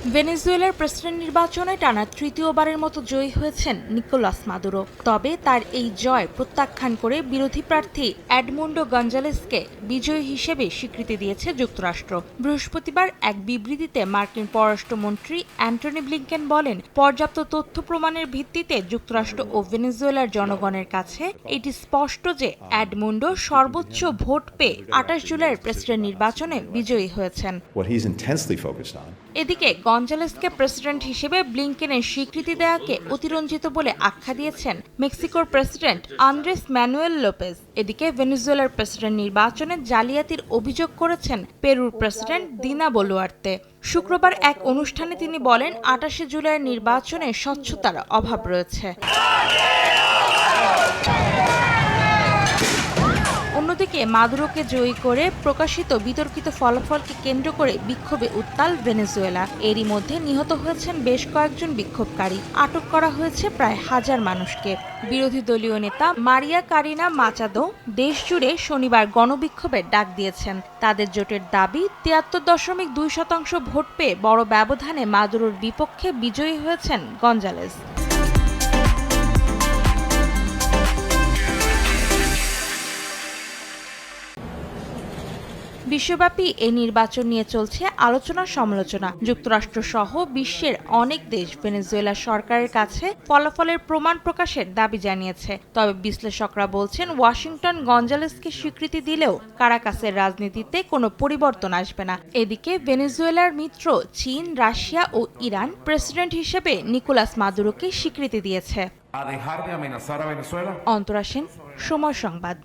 ভেনেজুয়েলার প্রেসিডেন্ট নির্বাচনে টানা তৃতীয়বারের মতো জয়ী হয়েছেন নিকোলাস মাদুরো। তবে তার এই জয় প্রত্যাখ্যান করে বিরোধী প্রার্থী অ্যাডমুন্ডো গঞ্জালেসকে বিজয়ী হিসেবে স্বীকৃতি দিয়েছে যুক্তরাষ্ট্র। বৃহস্পতিবার এক বিবৃতিতে মার্কিন পররাষ্ট্রমন্ত্রী অ্যান্টনি ব্লিংকেন বলেন পর্যাপ্ত তথ্য প্রমাণের ভিত্তিতে যুক্তরাষ্ট্র ও ভেনেজুয়েলার জনগণের কাছে এটি স্পষ্ট যে অ্যাডমুন্ডো সর্বোচ্চ ভোট পেয়ে আঠাশ জুলাইয়ের প্রেসিডেন্ট নির্বাচনে বিজয়ী হয়েছেন। এদিকে গঞ্জালেসকে প্রেসিডেন্ট হিসেবে ব্লিংকেনের স্বীকৃতি দেয়াকে অতিরঞ্জিত বলে আখ্যা দিয়েছেন মেক্সিকোর প্রেসিডেন্ট আন্দ্রেস ম্যানুয়েল লোপেজ। এদিকে ভেনেজুয়েলার প্রেসিডেন্ট নির্বাচনে জালিয়াতির অভিযোগ করেছেন পেরুর প্রেসিডেন্ট দিনা বলুয়ার্তে। শুক্রবার এক অনুষ্ঠানে তিনি বলেন, আটাশে জুলাইয়ের নির্বাচনে স্বচ্ছতার অভাব রয়েছে। অন্যদিকে মাদুরোকে জয়ী করে প্রকাশিত বিতর্কিত ফলাফলকে কেন্দ্র করে বিক্ষোভে উত্তাল ভেনেজুয়েলা। এরই মধ্যে নিহত হয়েছেন বেশ কয়েকজন বিক্ষোভকারী। আটক করা হয়েছে প্রায় হাজার মানুষকে। বিরোধী দলীয় নেতা মারিয়া কারিনা মাচাদো দেশ জুড়ে শনিবার গণবিক্ষোভের ডাক দিয়েছেন। তাদের জোটের দাবি, তিয়াত্তর দশমিক দুই শতাংশ ভোট পেয়ে বড় ব্যবধানে মাদুরোর বিপক্ষে বিজয়ী হয়েছেন গঞ্জালেস। বিশ্বব্যাপী এই নির্বাচন নিয়ে চলছে আলোচনা সমালোচনা। যুক্তরাষ্ট্র সহ বিশ্বের অনেক দেশ ভেনেজুয়েলা সরকারের কাছে ফলাফলের প্রমাণ প্রকাশের দাবি জানিয়েছে। তবে বিশ্লেষকরা বলছেন ওয়াশিংটন গঞ্জালেসকে স্বীকৃতি দিলেও কারাকাসের রাজনীতিতে কোনো পরিবর্তন আসবে না। এদিকে ভেনেজুয়েলার মিত্র চীন রাশিয়া ও ইরান প্রেসিডেন্ট হিসেবে নিকোলাস মাদুরোকে স্বীকৃতি দিয়েছে। A dejar de amenazar a Venezuela? Antara Sen সময় সংবাদ।